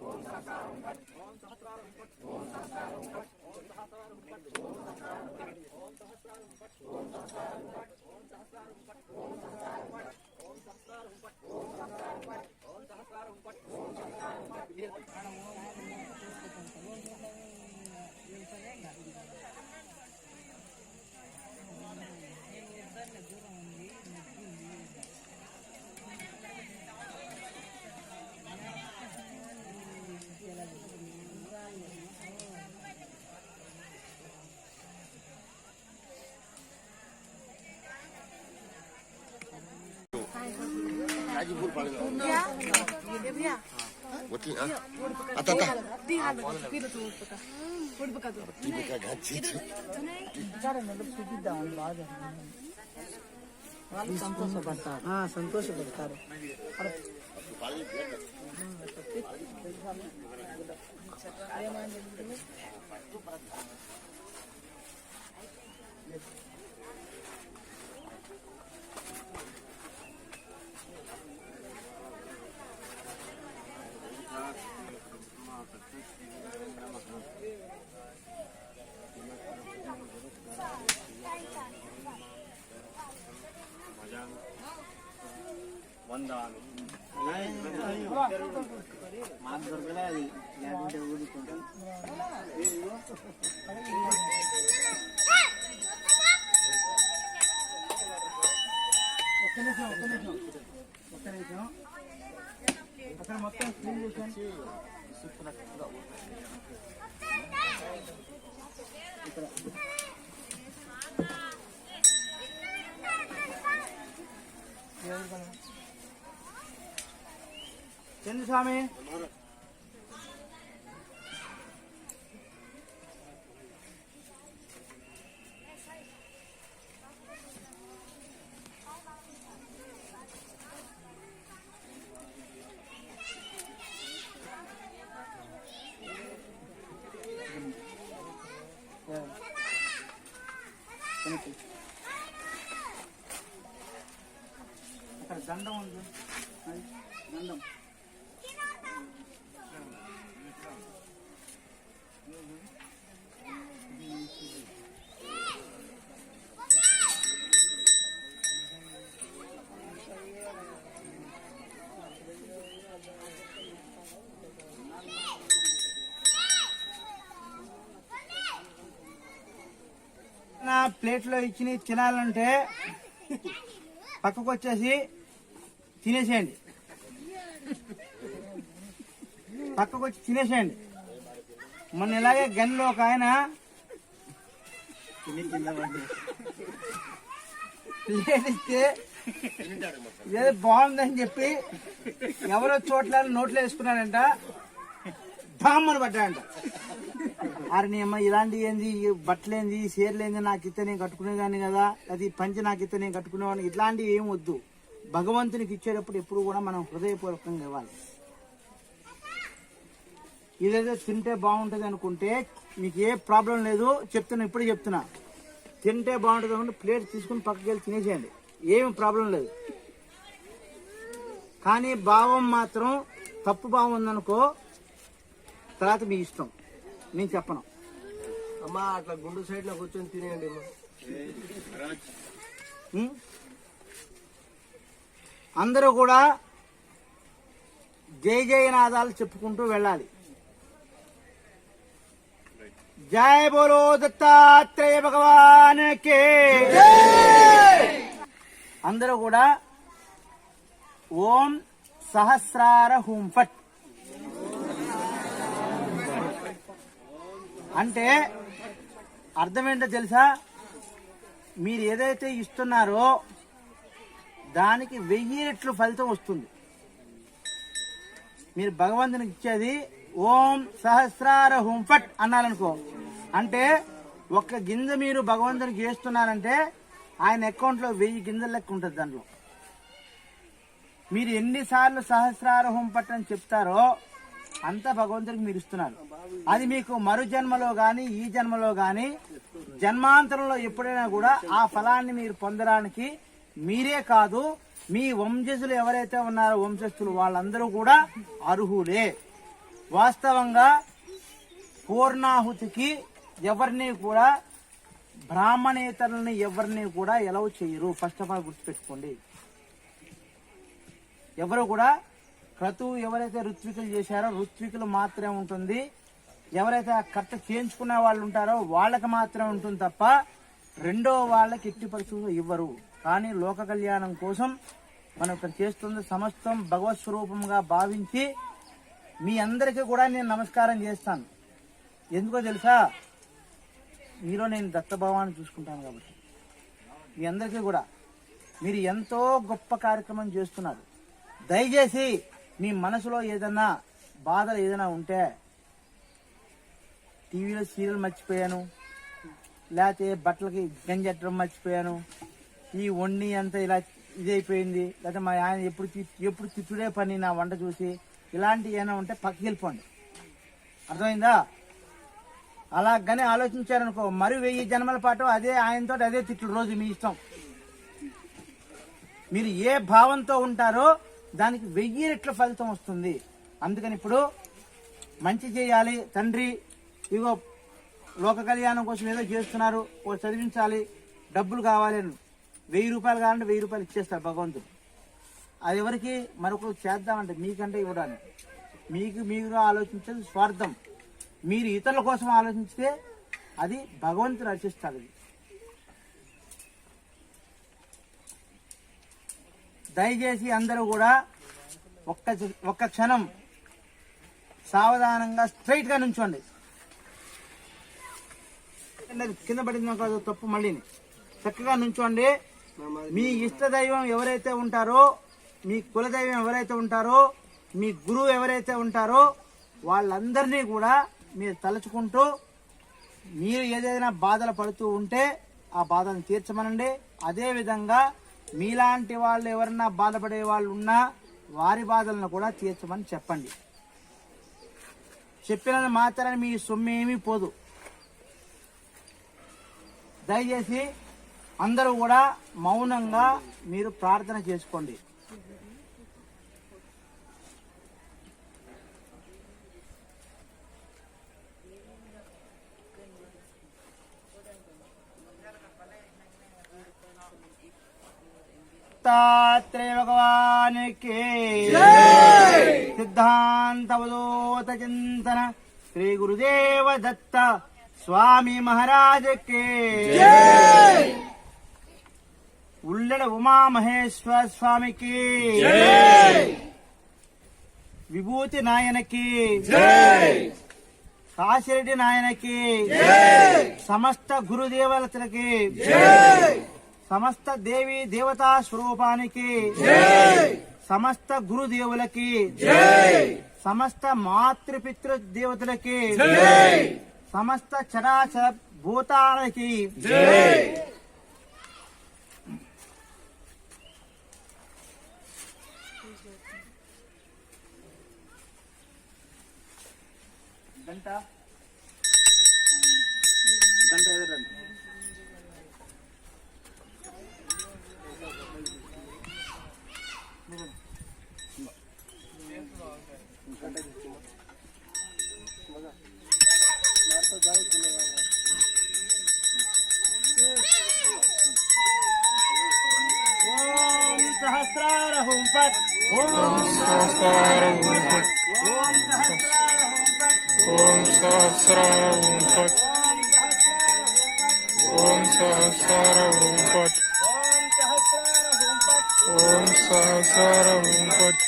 ओम सहकार उम्मत ओम सहकार उम्मत ओम सहकार उम्मत ओम सहकार उम्मत ओम सहकार उम्मत ओम सहकार उम्मत ओम सहकार उम्मत ओम सहकार उम्मत ओम सहकार उम्मत ओम सहकार उम्मत ओम सहकार उम्मत అది లేకుంటే ఊరుకుంటాం ఒక్క నిమిషం ఒక్క నిమిషం ఒక్క నిమిషం అక్కడ మొత్తం క్లీన్ చేసాను चंद स्वामी ప్లేట్లో ఇచ్చి తినాలంటే పక్కకు వచ్చేసి తినేసేయండి. పక్కకు వచ్చి తినేసేయండి. మొన్న ఇలాగే గన్లో ఒక ఆయన ప్లేట్ ఇస్తే ఏదో బాగుందని చెప్పి ఎవరో చోట్ల నోట్లో వేసుకున్నాడంట ధామ్మని పడ్డాడంట ఆరని అమ్మ ఇలాంటి ఏంది? బట్టలేంది చీరలేంది నాకు ఇస్తే నేను కట్టుకునేదాన్ని కదా? అది పంచి నాకు ఇస్తే నేను కట్టుకునేవాడిని. ఇట్లాంటివి ఏం వద్దు. భగవంతునికి ఇచ్చేటప్పుడు ఎప్పుడు కూడా మనం హృదయపూర్వకంగా ఇవ్వాలి ఇదేదో తింటే బాగుంటుంది అనుకుంటే మీకు ఏ ప్రాబ్లం లేదు. చెప్తున్నా ఇప్పుడు చెప్తున్నా. తింటే బాగుంటుంది అనుకుంటే ప్లేట్ తీసుకుని పక్కకి వెళ్ళి తినేసేయండి. ఏమి ప్రాబ్లం లేదు. కానీ భావం మాత్రం తప్పు భావం ఉందనుకో తర్వాత మీ ఇష్టం. నేను చెప్పను. అమ్మా అట్లా గుండు సైడ్లో కూర్చొని తినేయండి? అందరూ కూడా జై జయనాదాలు చెప్పుకుంటూ వెళ్ళాలి. జయ బోలో దత్తాత్రేయ భగవాన్ కే. అందరూ కూడా ఓం సహస్రార హూం ఫట్. అంటే అర్థం ఏంటో తెలుసా? మీరు ఏదైతే ఇస్తున్నారో దానికి వెయ్యి రెట్లు ఫలితం వస్తుంది. మీరు భగవంతునికి ఇచ్చేది ఓం సహస్రార హుం ఫట్ అన్నారనుకో. అంటే ఒక్క గింజ మీరు భగవంతునికి వేస్తున్నారంటే ఆయన అకౌంట్లో వెయ్యి గింజల లెక్క ఉంటుంది దాంట్లో. మీరు ఎన్నిసార్లు సహస్రార హోం పట్ అని చెప్తారో అంత భగవంతుడికి మీరు ఇస్తున్నారు. అది మీకు మరు జన్మలో గాని ఈ జన్మలో గాని జన్మాంతరంలో ఎప్పుడైనా కూడా ఆ ఫలాన్ని మీరు పొందడానికి మీరే కాదు మీ వంశజులు ఎవరైతే ఉన్నారో వంశస్థులు వాళ్ళందరూ కూడా అర్హులే. వాస్తవంగా పూర్ణాహుతికి ఎవరిని కూడా బ్రాహ్మణేతరులని ఎవరిని కూడా ఎలవ్ చేయరు. ఫస్ట్ ఆఫ్ ఆల్ గుర్తుపెట్టుకోండి. ఎవరు కూడా క్రతువు ఎవరైతే ఋత్వికులు చేశారో ఋత్వికులు మాత్రమే ఉంటుంది. ఎవరైతే ఆ కర్త చేయించుకునే వాళ్ళు ఉంటారో వాళ్ళకి మాత్రమే ఉంటుంది తప్ప రెండో వాళ్ళకి ఎట్టి పరిస్థితులు ఇవ్వరు. కానీ లోక కళ్యాణం కోసం మనం ఇక్కడ చేస్తుంది సమస్తం భగవత్ స్వరూపంగా భావించి మీ అందరికీ కూడా నేను నమస్కారం చేస్తాను. ఎందుకో తెలుసా? మీలో నేను దత్తభావాన్ని చూసుకుంటాను కాబట్టి. మీ అందరికీ కూడా. మీరు ఎంతో గొప్ప కార్యక్రమం చేస్తున్నారు. దయచేసి మీ మనసులో ఏదన్నా బాధలు ఏదైనా ఉంటే టీవీలో సీరియల్ మర్చిపోయాను. లేకపోతే బట్టలకి గంజెట్టడం మర్చిపోయాను. ఈ వండి అంతా ఇలా ఇదైపోయింది. లేకపోతే మా ఆయన ఎప్పుడు ఎప్పుడు తిట్టుడే పని నా వంట చూసి ఇలాంటివి ఏమైనా ఉంటే పక్కకి వెళ్ళిపోండి. అర్థమైందా? అలాగనే ఆలోచించారనుకో మరి వెయ్యి జన్మల పాటు అదే ఆయనతో అదే తిట్లు రోజు మీ ఇష్టం. మీరు ఏ భావంతో ఉంటారో దానికి వెయ్యి రెట్ల ఫలితం వస్తుంది. అందుకని ఇప్పుడు మంచి చేయాలి తండ్రి. ఇగో లోక కళ్యాణం కోసం ఏదో చేస్తున్నారు ఓ చదివించాలి డబ్బులు కావాలి అని. వెయ్యి రూపాయలు కావాలంటే వెయ్యి రూపాయలు ఇచ్చేస్తారు భగవంతుడు. అది ఎవరికి? మరొకరు చేద్దామంటే మీకంటే ఇవ్వడానికి. మీకు మీరు ఆలోచించేది స్వార్థం. మీరు ఇతరుల కోసం ఆలోచిస్తే అది భగవంతుడు రచిస్తాడు దయచేసి అందరూ కూడా ఒక్క ఒక్క క్షణం సావధానంగా స్ట్రైట్గా నుంచోండి. కింద- కింద పడింది కాదు తప్పు మళ్ళీని. చక్కగా నుంచోండి. మీ ఇష్ట దైవం ఎవరైతే ఉంటారో మీ కులదైవం ఎవరైతే ఉంటారో మీ గురువు ఎవరైతే ఉంటారో వాళ్ళందరినీ కూడా మీరు తలుచుకుంటూ మీరు ఏదైనా బాధలు పడుతూ ఉంటే ఆ బాధను తీర్చమనండి. అదేవిధంగా మీలాంటి వాళ్ళు ఎవరన్నా బాధపడే వాళ్ళు ఉన్నా వారి బాధలను కూడా తీర్చమని చెప్పండి. చెప్పినది మాత్రమే మీ సొమ్మేమీ పోదు. దయచేసి అందరూ కూడా మౌనంగా మీరు ప్రార్థన చేసుకోండి. దత్తాత్రేయ భగవానికి. సిద్ధాంతవదోత చింతన శ్రీ గురుదేవ దత్త. స్వామి మహారాజకి. ఉల్లెడ ఉమామహేశ్వర స్వామికి. విభూతి నాయనకి. కాశిరెడ్డి నాయనకి. సమస్త గురుదేవతలకి. సమస్త దేవి దేవతా స్వరూపానికి. సమస్త గురుదేవులకి. సమస్త మాతృపితృ దేవతలకి. సమస్త చరాచర భూతాలకి ओम सहस्र ओम फट ओम सहस्र ओम फट ओम सहस्र ओम फट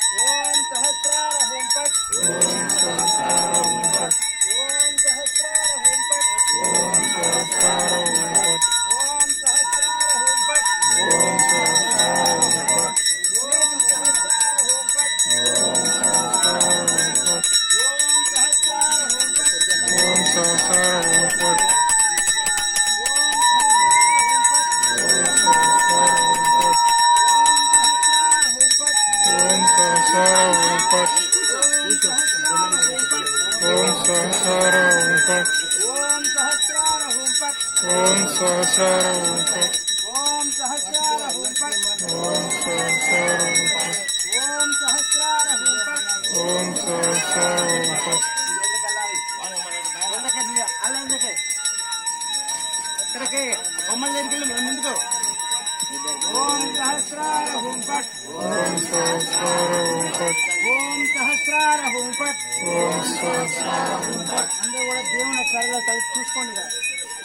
ओ स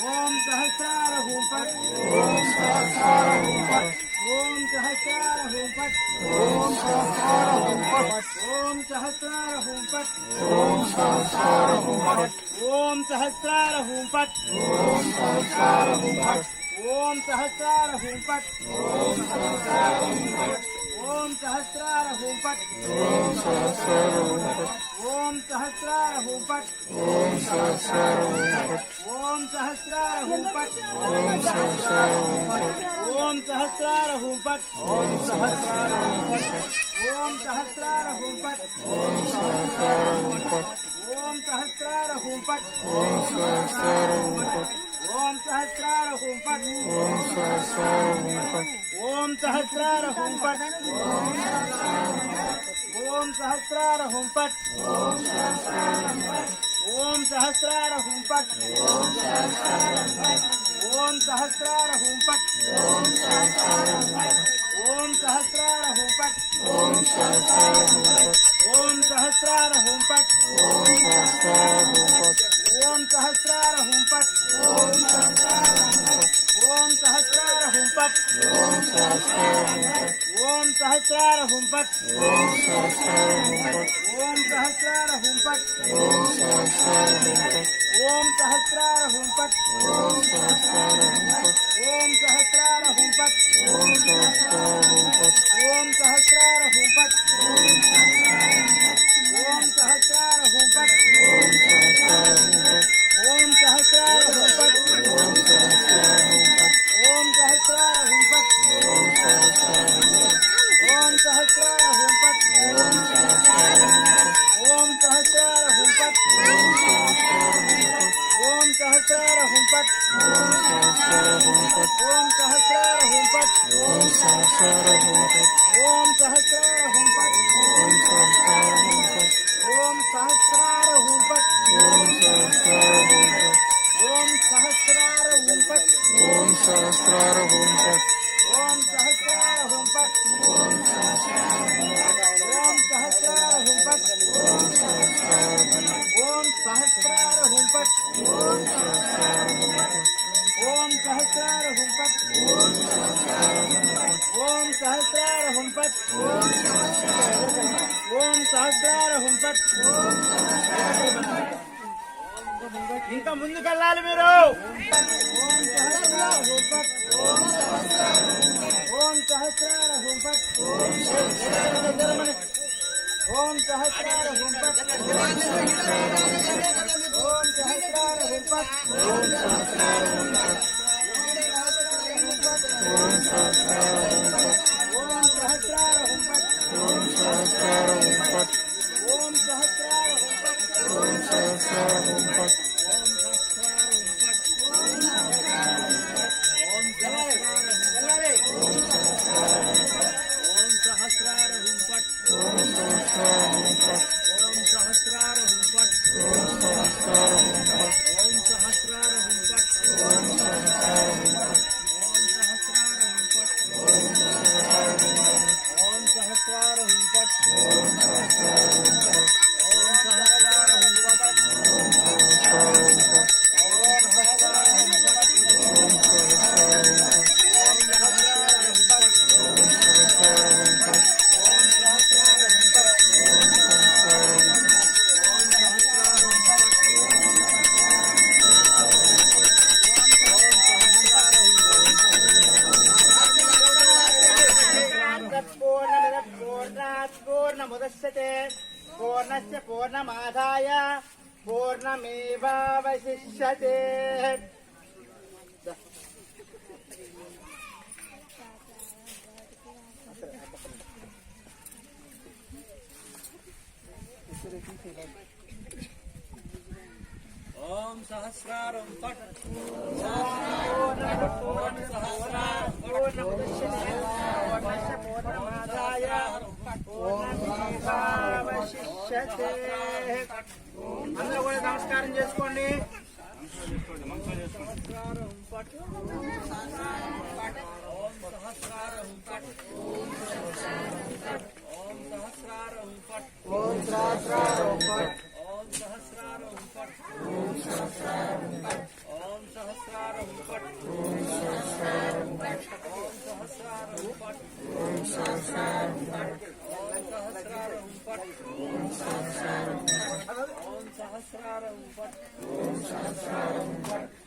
ఓం సహస్రార హోం ఫట్ ఓం సహస్రార ఓం ఫట్ ఓం సహస్రార హోం ఫట్ ఓం సహస్రార ఓం ఫట్ ఓం సహస్రార హోం ఫట్ ఓం సహస్రార ఓం ఫట్ ఓం సహస్రార హోం ఫట్ ఓం సహస్రార ఓం ఫట్ ఓం సహస్రార హోం ఫట్ ఓం సహస్రార ఓం ఫట్ ఓం సహస్రార హోం ఫట్ ఓం సహస్రార ఓం ఫట్ ఓం సహస్రార హోం ఫట్ ఓం సహస్రార ఫట్ ఓం సహస్రార హోం ఫట్ ఓం సహస్రార ఫట్ ఓం సహస్రార హోం ఫట్ ఓం సహస్రార ఫట్ ఓం సహస్రార హోం ఫట్ ఓం సహస్రార ఫట్ ఓం సహస్రార హోం ఫట్ ఓం సహస్రార ఫట్ ఓం సహస్రార హోం ఫట్ ఓం సహస్రార ఫట్ ఓం సహస్రార హోం ఫట్ ఓం సహస్రార హోం ఫట్ ఓం సహస్రార హోం ఫట్ ఓం సహస్రార హోం ఫట్ ఓం సహస్రార హోం ఫట్ ఓం సహస్రార ఓం ఫట్ ఓం సహస్రార హోం ఫట్ ఓం సహస్రార ఓం ఫట్ ఓం సహస్రార सहस्रार हुंपट ओम सहस्रार हुंपट ओम सहस्रार हुंपट ओम सहस्रार हुंपट ओम सहस्रार हुंपट ओम सहस्रार हुंपट ओम सहस्रार हुंपट ओम सहस्रार हुंपट ओम सहस्रार हुंपट ओम सहस्रार हुंपट ओम सहस्रार हुंपट ओम सहस्रार हुंपट ओम सहस्रार हुंपट ओम सहस्रार सहस्रारहुं पत् ॐ सहस्रारहुं पत् ॐ सहस्रारहुं पत् ॐ सहस्रारहुं पत् ॐ सहस्रारहुं पत् ॐ सहस्रारहुं पत् ॐ सहस्रारहुं पत् ॐ सहस्रारहुं पत्। सहस्रार हुंपत ओम सहस्रार हुंपत ఇంకా ముందుకెళ్ళాలి మీరు. ఓం సహస్రార హుంపత్ ఓం సహస్రార హుంపత్ ఓం సహస్రార హుంపత్ ఓం సహస్రార హుంపత్ ఓం సహస్రార హుంపత్ सहस्रार ओम पट ओम सहस्रार ओम सहस्रार ओम पूर्णमादाय पूर्णमेवशिष्य ओम सहस्रारम पट सहस्रारम पट Om Sahasrara Upat. Om Sahasrara Upat.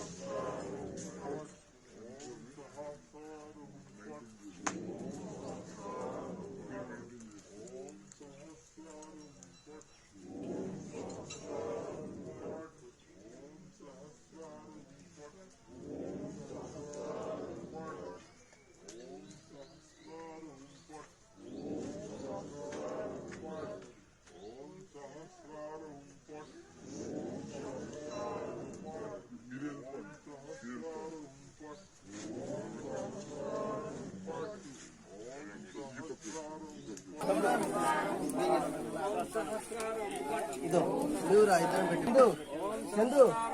Senhor.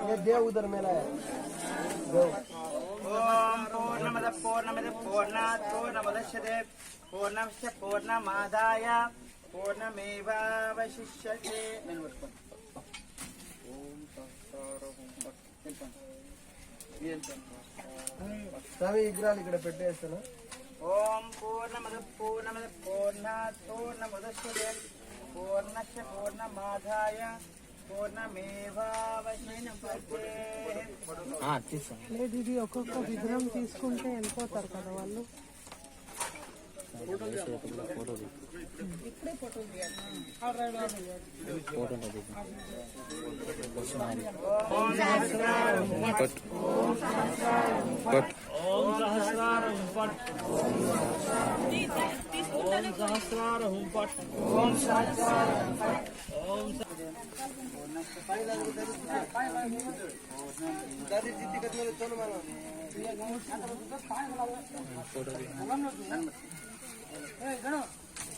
ये देव उधर मेला है। देव ओम पूर्णमद पूर्णमद पूर्णात् पूर्णमुदश्यते पूर्णस्य पूर्णमादाय पूर्णमेवावशिष्यते। స్వామి విగ్రహాలు ఇక్కడ పెట్టేస్తాను లేదు ఇది ఒక్కొక్క విగ్రహం తీసుకుంటే వెళ్ళిపోతారు కదా వాళ్ళు. पट पट ओम सहस्रार पट ओम सहस्रार पट ओम सहस्रार पट ओम दादी दीदी का चलो मारो फ़ोटो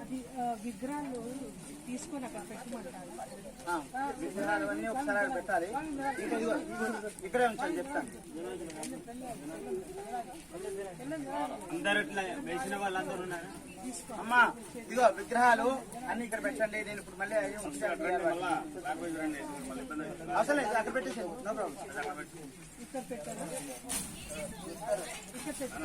అది విగ్రహాలు తీసుకొని అక్కడ పెట్టమంటారు విగ్రహాలు అన్నీ ఒకసారి పెట్టాలి ఇక్కడే ఉంచాలి చెప్తాను అందరు ఇట్లా వేసిన వాళ్ళందరూ ఉన్నారు అమ్మా ఇదిగో విగ్రహాలు అన్ని ఇక్కడ పెట్టండి నేను ఇప్పుడు మళ్ళీ అయ్యి అవసరం లేదు అక్కడ పెట్టేసి నో ప్రాబ్లం ఇక్కడ పెట్టారు ఇక్కడ పెట్టారు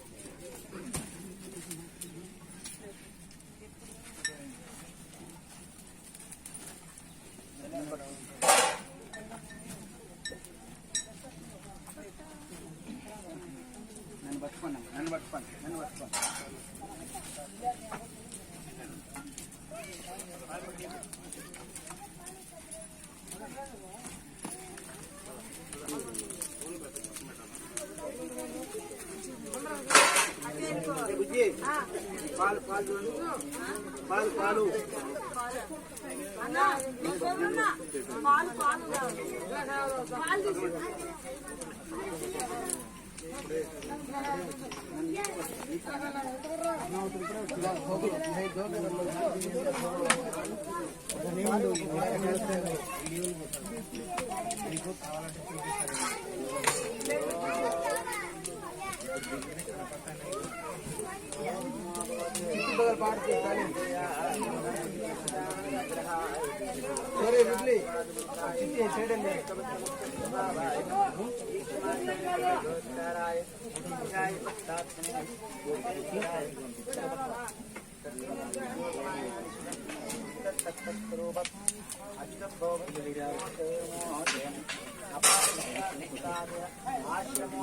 చుట్టుపక్కల పాటు ஆசிரமோ